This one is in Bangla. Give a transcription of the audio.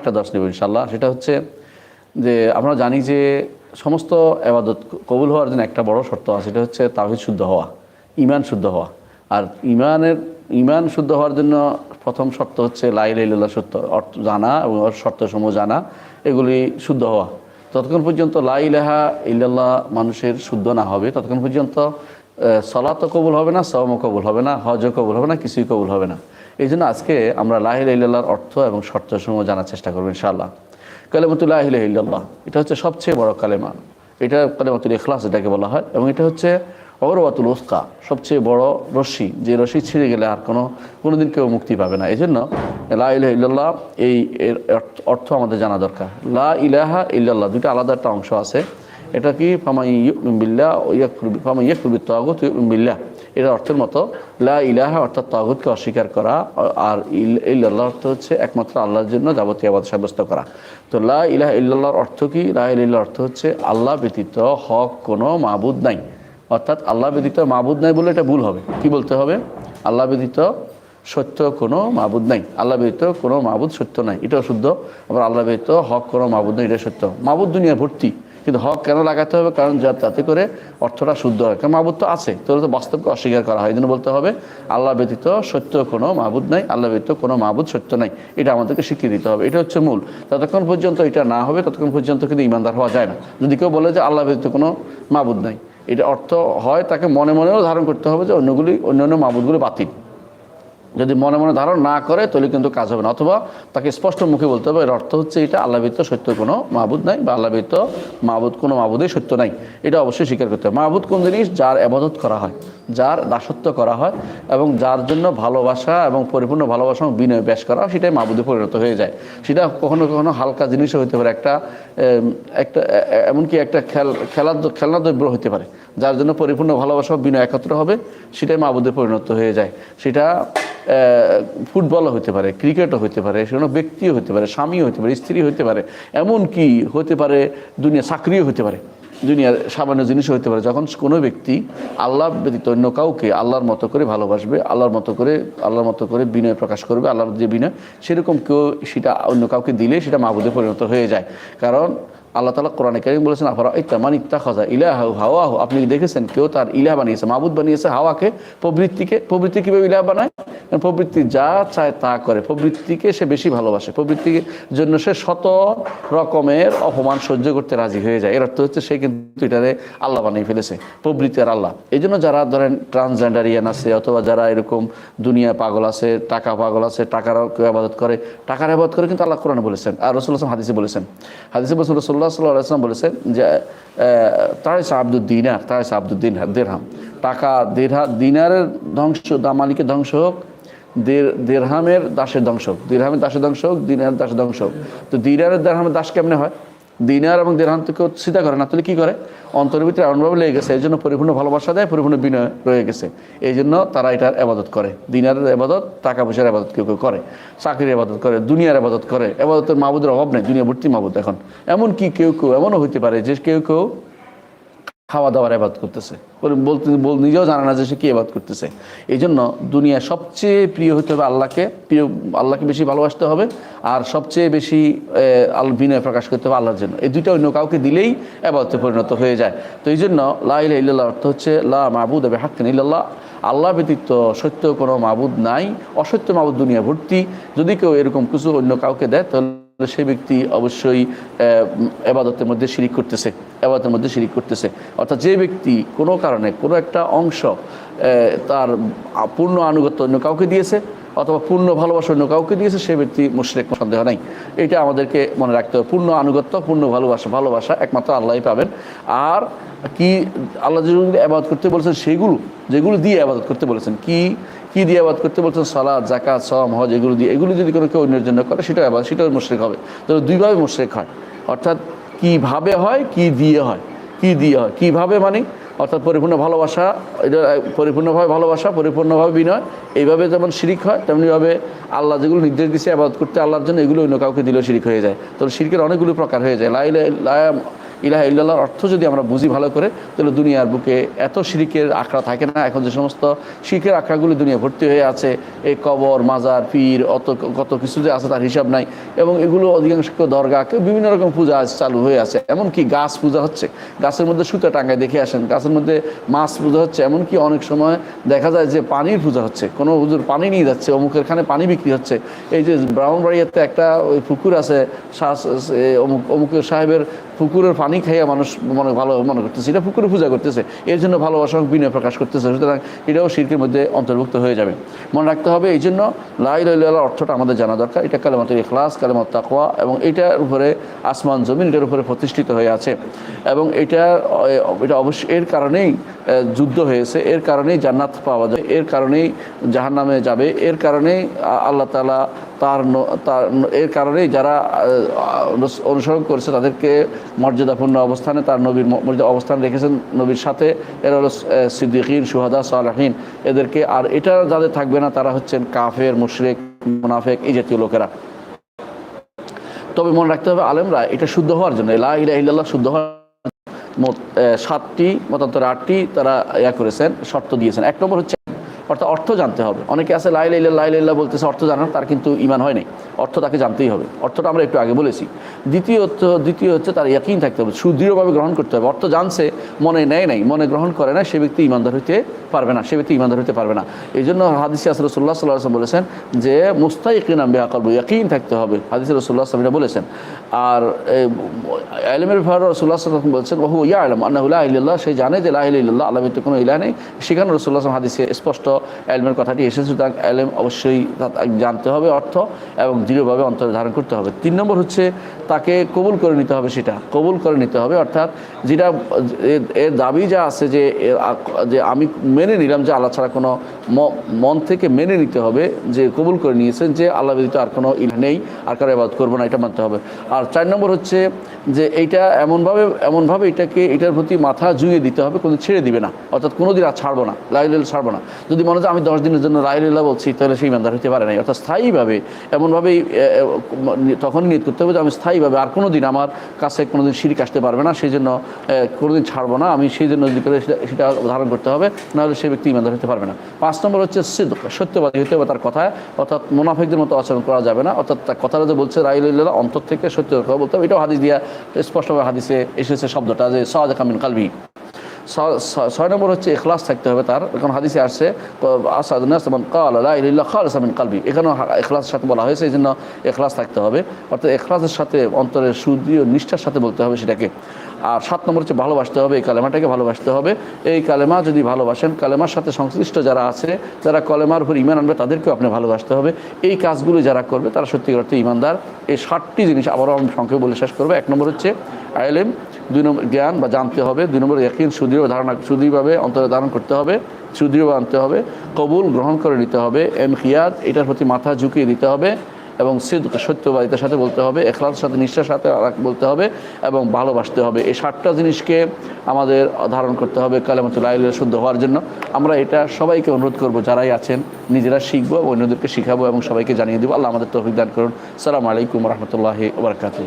একটা দশ নেব ইনশাল্লাহ সেটা হচ্ছে যে আমরা জানি যে সমস্ত আবাদত কবুল হওয়ার জন্য একটা বড় শর্ত আছে, সেটা হচ্ছে তাহিদ শুদ্ধ হওয়া ইমান শুদ্ধ হওয়া। আর ইমানের ইমান শুদ্ধ হওয়ার জন্য প্রথম শর্ত হচ্ছে লাইল ইল্লাহ সত্য, অর্থ জানা এবং শর্তসমূহ জানা, এগুলি শুদ্ধ হওয়া। ততক্ষণ পর্যন্ত লা ইলাহা ইল্লাল্লাহ মানুষের শুদ্ধ না হবে, ততক্ষণ পর্যন্ত সলাতও কবুল হবে না সওমও কবুল হবে না, হজও কবুল হবে না, কিছুই কবুল হবে না। এই জন্য আজকে আমরা লাহিল ইল্লাহর অর্থ এবং শর্তসমূহ জানার চেষ্টা করব, ইনশাআল্লাহ। কালেমতুল্লাহ ইল্লাল্লাহ, এটা হচ্ছে সবচেয়ে বড় কালেমা। এটা কালেমাতুল ইখলাস এটাকে বলা হয়, এবং এটা হচ্ছে অগরবাতুল উস্কা, সবচেয়ে বড় রশ্মি। যে রশ্মি ছিঁড়ে গেলে আর কোনো কোনো দিন কেউ মুক্তি পাবে না। এই জন্য লা ইল্লাল্লাহ, এই অর্থ আমাদের জানা দরকার। লা ইলাহা ইল্লাল্লাহ দুটো আলাদা একটা অংশ আছে। এটা কি? ফামাই বিল্লাহ ফামাই ইয়াকুবি তাগুত বিল্লাহ। এটা অর্থের মতো, লা ইলাহা, অর্থাৎ তাগুতকে অস্বীকার করা, আর ইল- ইল্লাল্লাহ অর্থ হচ্ছে একমাত্র আল্লাহর জন্য যাবতীয় আবাদ সাব্যস্ত করা। তো লা ইলাহা ইল্লাল্লাহর অর্থ কি? লা ইলাহা অর্থ হচ্ছে আল্লাহ ব্যতীত হক কোনো মাবুদ নাই। অর্থাৎ আল্লাহ ব্যতীত মাবুদ নাই বলে এটা ভুল হবে। কি বলতে হবে? আল্লাহ ব্যতীত সত্য কোনো মাবুদ নাই। আল্লাহ ব্যতীত কোনো মাবুদ সত্য নাই। এটাও শুদ্ধ। আবার আল্লাহ ব্যতীত হক কোনো মাবুদ নাই এটা সত্য। মাবুদ দুনিয়া ভর্তি। কিন্তু হক কেন লাগাতে হবে? কারণ যা তাতে করে অর্থটা শুদ্ধ হয়। কারণ মাবুদ তো আছে তাহলে তো বাস্তবকে অস্বীকার করা হয়। এই জন্য বলতে হবে, আল্লাহ ব্যতীত সত্য কোনো মাবুদ নাই, আল্লাহ ব্যতীত কোনো মাবুদ সত্য নাই। এটা আমাদেরকে শিখিয়ে দিতে হবে। এটা হচ্ছে মূল। ততক্ষণ পর্যন্ত এটা না হবে, ততক্ষণ পর্যন্ত কিন্তু ইমানদার হওয়া যায় না। যদি কেউ বলে যে আল্লাহ ব্যতীত কোনো মাবুদ নাই, এটা অর্থ হয় তাকে মনে মনেও ধারণ করতে হবে যে অন্যগুলি অন্য অন্য মাবুদগুলি বাতিল। যদি মনে মনে ধারণ না করে, তাহলে কিন্তু কাজ হবে না। অথবা তাকে স্পষ্ট মুখে বলতে হবে, এর অর্থ হচ্ছে এটা আল্লাহ ব্যতীত সত্য কোনো মাবুদ নাই, বা আল্লাহ ব্যতীত মাবুদ কোনো মাবুদই সত্য নাই। এটা অবশ্যই স্বীকার করতে হবে। মাবুদ কোন জিনিস? যার আবাদত করা হয়, যার দাসত্ব করা হয়, এবং যার জন্য ভালোবাসা এবং পরিপূর্ণ ভালোবাসা এবং বিনয় ব্যাস করা সেটাই মাবুদে পরিণত হয়ে যায়। সেটা কখনো কখনো হালকা জিনিসও হতে পারে, একটা একটা এমনকি একটা খেল, খেলার খেলনা দ্রব্য হতে পারে। যার জন্য পরিপূর্ণ ভালোবাসা বিনয় একত্র হবে, সেটাই মাবুদে পরিণত হয়ে যায়। সেটা ফুটবলও হতে পারে, ক্রিকেটও হতে পারে, সেখানে ব্যক্তিও হতে পারে, স্বামীও হতে পারে স্ত্রী হতে পারে এমন কি হতে পারে দুনিয়া চাকরিও হতে পারে, দুনিয়ার সামান্য জিনিসও হতে পারে। যখন কোনো ব্যক্তি আল্লাহ ব্যতীত অন্য কাউকে আল্লাহর মতো করে ভালোবাসবে, আল্লাহর মতো করে, আল্লাহর মতো করে বিনয় প্রকাশ করবে, আল্লাহর যে বিনয়, সেরকম কেউ সেটা অন্য কাউকে দিলে সেটা মাহবুদে পরিণত হয়ে যায়। কারণ আল্লাহ তালা কোরআনে কারিম বলেছেন, আফারা ইত্তা মান ইত্তা খাজা ইলাহ হাওয়া আপনি দেখেছেন কেউ তার ইলাহ বানিয়েছে, মাহবুদ বানিয়েছে হাওয়াকে, প্রবৃত্তিকে, প্রবৃত্তি কীভাবে ইলাহ বানায়? প্রবৃত্তি যা চায় তা করে, প্রবৃত্তিকে সে বেশি ভালোবাসে, প্রবৃত্তির জন্য সে শত রকমের অপমান সহ্য করতে রাজি হয়ে যায়। এর অর্থ হচ্ছে সে কিন্তু এটারে আল্লাহ বানিয়ে ফেলেছে, প্রবৃত্তি আর আল্লাহ। এই জন্য যারা ধরেন ট্রান্সজেন্ডারিয়ান আছে অথবা যারা এরকম দুনিয়া পাগল আছে, টাকা পাগল আছে, টাকার কেউ আবাদত করে, টাকার আবাদত করে কিন্তু আল্লাহ কোরআনে বলেছেন আর রসুল আসলাম হাদিসে বলেছেন। হাদিসে বলছেন রসুল্লাহ সাল্লাহ আসলাম বলেছেন যে তারেস আব্দুল দিনার তারেস আব্দুল দিন দেড়হাম টাকা দেড়হা দিনারের ধ্বংস দা মালিকের ধ্বংস হোক দেড়হামের দাসের ধ্বংস হোক। দেড়হামের দাসের ধ্বংস হোক দিনারের দাসের হোক। তো দিনারের দেড়হামের দাস কেমনে হয়? দিনার এবং দেড়হাম কেউ চিন্তা করে না, তাহলে কী করে? অন্তরের ভিতরে এমনভাবে লেগে গেছে এই জন্য পরিপূর্ণ ভালোবাসা দেয়, পরিপূর্ণ বিনয় রয়ে গেছে। এই জন্য তারা এটার আবাদত করে। দিনারের আবাদত টাকা পয়সার আবাদত কেউ কেউ করে। চাকরির আবাদত করে, দুনিয়ার আবাদত করে। আবাদতের মাবুদের অভাব নেই, দুনিয়া ভর্তি মাবুদ এখন। এমন কি কেউ কেউ, এমনও হইতে পারে যে কেউ কেউ খাওয়া দাওয়ার আবাদ করতেছে। বলে বলতে, বল নিজেও জানে না যে সে কি আবাদ করতেছে। এই জন্য দুনিয়ায় সবচেয়ে প্রিয় হতে হবে আল্লাহকে, প্রিয়, আল্লাহকে বেশি ভালোবাসতে হবে, আর সবচেয়ে বেশি আল, বিনয় প্রকাশ করতে হবে আল্লাহর জন্য। এই দুইটা অন্য কাউকে দিলেই আবাদতে পরিণত হয়ে যায়। তো এই জন্য লা ইলাহা ইল্লাল্লাহ অর্থ হচ্ছে, লা মাবুদ হবে হাক্কিন ইল্লাল্লাহ। আল্লাহ ব্যতীত সত্য কোনো মাবুদ নাই। অসত্য মাবুদ দুনিয়া ভর্তি। যদি কেউ এরকম কিছু অন্য কাউকে দেয়, তাহলে সেই ব্যক্তি অবশ্যই এবাদতের মধ্যে শিরিক করতেছে, এবাদতের মধ্যে শিরিক করতেছে। অর্থাৎ যে ব্যক্তি কোনো কারণে কোনো একটা অংশ তার পূর্ণ আনুগত্য অন্য কাউকে দিয়েছে অথবা পূর্ণ ভালোবাসা অন্য কাউকে দিয়েছে, সে ব্যক্তি মুশরেক সন্দেহ নাই। এটা আমাদেরকে মনে রাখতে হবে। পূর্ণ আনুগত্য, পূর্ণ ভালোবাসা ভালোবাসা একমাত্র আল্লাহই পাবেন। আর কি আল্লাহ যেগুলো আবাদ করতে বলেছেন, সেগুলো, যেগুলো দিয়ে আবাদত করতে বলেছেন, কি কি দিয়ে আবাদ করতে বলছেন? সালাদ জাকাত সম হজ, এগুলো দিয়ে। এগুলো যদি কোনো কেউ অন্যের জন্য করে সেটা আবাদ সেটাও মুশরেক হবে। তাহলে দুইভাবে মুশরেক হয়। অর্থাৎ কীভাবে হয়, কি দিয়ে হয়? কি দিয়ে হয়? কীভাবে মানে? অর্থাৎ পরিপূর্ণ ভালোবাসা, এটা পরিপূর্ণভাবে ভালোবাসা, পরিপূর্ণভাবে বিনয়, এইভাবে যেমন শিরিক হয়, তেমনিভাবে আল্লাহ যেগুলো নির্দেশ দিচ্ছে আবাদ করতে আল্লাহর জন্য এগুলো অন্য কাউকে দিলেও শিরিক হয়ে যায়। তো শিরিকের অনেকগুলো প্রকার হয়ে যায়। লাই ইলাহা ইল্লাহর অর্থ যদি আমরা বুঝি ভালো করে, তাহলে দুনিয়ার বুকে এত শিরিকের আখড়া থাকে না। এখন যে সমস্ত শিরকের আখড়াগুলি দুনিয়া ভর্তি হয়ে আছে, এই কবর, মাজার, পীর, অত কত কিছু যে আছে তার হিসাব নাই। এবং এগুলো অধিকাংশ দরগা বিভিন্ন রকম পূজা চালু হয়ে আছে। এমনকি গাছ পূজা হচ্ছে। গাছের মধ্যে সুতা টাঙ্গায় দেখে আসেন। গাছের মধ্যে মাছ পূজা হচ্ছে। এমনকি অনেক সময় দেখা যায় যে পানির পূজা হচ্ছে। কোনো হুজুর পানি নিয়ে যাচ্ছে, অমুকের খানে পানি বিক্রি হচ্ছে। এই যে ব্রাহ্মণবাড়িয়াতে একটা ওই পুকুর আছে অমুক অমুকের সাহেবের পুকুরের পানি খাইয়া মানুষ মনে ভালো মনে করতেছে, এটা পুকুরে পূজা করতেছে, এর জন্য ভালোবাসা বিনয় প্রকাশ করতেছে, সুতরাং এটাও শিল্পের মধ্যে অন্তর্ভুক্ত হয়ে যাবে। মনে রাখতে হবে, এই জন্য লাই লাইলার অর্থটা আমাদের জানা দরকার, এটা কালেমাতের ইখলাস, কালেমাত তাকওয়া, এবং এটার উপরে আসমান, জমিন, এটার উপরে প্রতিষ্ঠিত হয়ে আছে। এবং এটা এটা অবশ্যই, এর কারণেই যুদ্ধ হয়েছে, এর কারণেই জান্নাত পাওয়া যায়, এর কারণেই জাহান নামে যাবে, এর কারণেই আল্লাহ তালা তার তার এর কারণেই যারা অনুসরণ করছে তাদেরকে মর্যাদাপূর্ণ অবস্থানে তার নবীর মর্যাদা অবস্থান রেখেছেন নবীর সাথে। এরা হলো সিদ্দিকিন, সুহাদা, সালাহিন। এদেরকে আর এটা যাদের থাকবে না, তারা হচ্ছেন কাফের, মুশরিক, মুনাফেক এই জাতীয় লোকেরা। তবে মনে রাখতে হবে, আলেমরা এটা শুদ্ধ হওয়ার জন্য, লা ইলাহা ইল্লাল্লাহ শুদ্ধ হওয়ার সাতটি, মতান্তর আটটি তারা ইয়া করেছেন, শর্ত দিয়েছেন। এক নম্বর হচ্ছে অর্থাৎ অর্থ জানতে হবে। অনেকে আছে লাইল ইল্লা লাইল ইল্লা বলতেছে, অর্থ জানার তার কিন্তু ইমান হয় নাই। অর্থ তাকে জানতেই হবে। অর্থটা আমরা একটু আগে বলেছি। দ্বিতীয়ত, দ্বিতীয় হচ্ছে তার ইয়াকিন থাকতে হবে, সুদৃঢ়ভাবে গ্রহণ করতে হবে। অর্থ জানছে, মনে নেয় নাই, মনে গ্রহণ করে না সে ব্যক্তি ইমানদার হইতে পারবে না, সে ব্যক্তি ইমানদার হইতে পারবে না। এই জন্য হাদিসি আসরসুল্লাহ সাল্লাহ আসলাম বলেছেন যে মুস্তাইকিন আম্বে আকলব ইয়াকিন থাকতে হবে। হাদিস রসুল্লাহ আসলাম বলেছেন। আর আলমের ব্যাপারে রসুল্লাহ সাল্লাম বলছেন, ওহু ইয়া আলম আন্নাহুল্লাহ ইল্লাহ সে জানে যে লাহ আল্লাহ কোনো ইলাহ নেই। সেখানে রসুল্লাহ হাদিসে স্পষ্ট এলমের কথাটি এসেছে, সুতরাং এলম অবশ্যই জানতে হবে অর্থ এবং দৃঢ়ভাবে অন্তরে ধারণ করতে হবে। তিন নম্বর হচ্ছে তাকে কবুল করে নিতে হবে সেটা। কবুল করে নিতে হবে, অর্থাৎ যেটা এর- দাবি যা আছে যে যে আমি মেনে নিলাম যে আল্লাহ ছাড়া কোনো মন থেকে মেনে নিতে হবে, যে কবুল করে নিয়েছেন যে আল্লাহ ব্যতীত আর কোনো ইল নেই, আর কারও আবাদ করব না, এটা মানতে হবে। আর চার নম্বর হচ্ছে যে এইটা এমনভাবে এমনভাবে এটাকে, এটার প্রতি মাথা জুয়ে দিতে হবে, কোনো ছেড়ে দিবে না। অর্থাৎ কোনো দিন আর ছাড়বো না লাইল ছাড়বো না। যদি মনে হয় আমি দশ দিনের জন্য লাইল্লাহ বলছি তাহলে সেই ইমানদার হতে পারে নাই। অর্থাৎ স্থায়ীভাবে এমনভাবেই তখন নিয়ত করতে হবে যে আমি স্থায়ীভাবে আর কোনো দিন আমার কাছে কোনো দিন শিরিক আসতে পারবে না সেই জন্য এ, কোনোদিন ছাড়বো না। আমি সেই জন্য যদি সেটা- ধারণ করতে হবে নাহলে সেই ব্যক্তি ইমানদার হতে পারবে না। পাঁচ নম্বর হচ্ছে সিদ্ধ সত্যবাদী হতে হবে তার কথায়। অর্থাৎ মুনাফিকদের মতো আচরণ করা যাবে না। অর্থাৎ তার কথাটা যে বলছে রাইল্লাহ অন্তর থেকে সত্য কথা বলতে হবে। এটাও হাদিস দিয়া স্পষ্টভাবে হাদিসে এসেছে শব্দটা যে সাজা কামিন কালবি। ছয় নম্বর হচ্ছে এখলাস থাকতে হবে তার। এখন হাদিসে আসছে আসাদুল্লাহমান কালবি। এখানেও এখলাসের সাথে বলা হয়েছে, এই জন্য এখলাস থাকতে হবে। অর্থাৎ এখলাসের সাথে অন্তরের সুদৃঢ় নিষ্ঠার সাথে বলতে হবে সেটাকে। আর সাত নম্বর হচ্ছে ভালোবাসতে হবে, এই কালেমাটাকে ভালোবাসতে হবে। এই কালেমা যদি ভালোবাসেন, কালেমার সাথে সংশ্লিষ্ট যারা আছে, যারা কলেমার উপর ইমান আনবে, তাদেরকেও আপনি ভালোবাসতে হবে। এই কাজগুলো যারা করবে, তারা সত্যিকার অর্থে ইমানদার এই ষাটটি জিনিস আবারও আমি সংক্ষেপে বলে শেষ করব। এক নম্বর হচ্ছে আইলেম দুই নম্বর জ্ঞান বা জানতে হবে, দুই নম্বর ইয়াকিন, সুদৃঢ় ধারণা, সুদৃঢ়ভাবে অন্তরে ধারণ করতে হবে সুদৃঢ় আনতে হবে, কবুল গ্রহণ করে নিতে হবে এম খিয়াদ এটার প্রতি মাথা ঝুঁকিয়ে দিতে হবে এবং সিদ্ধ সত্যবাদিতার সাথে বলতে হবে, এখলাসের সাথে, নিষ্ঠার সাথে বলতে হবে এবং ভালোবাসতে হবে। এই সাতটা জিনিসকে আমাদের ধারণ করতে হবে কালেমাতুল আইল শুদ্ধ হওয়ার জন্য। আমরা এটা সবাইকে অনুরোধ করব, যারাই আছেন, নিজেরা শিখব অন্যদেরকে শিখাবো এবং সবাইকে জানিয়ে দেবো। আল্লাহ আমাদের তৌফিক দান করুন। সালাম আলাইকুম রহমতুল্লাহি ওবরাকাতুহ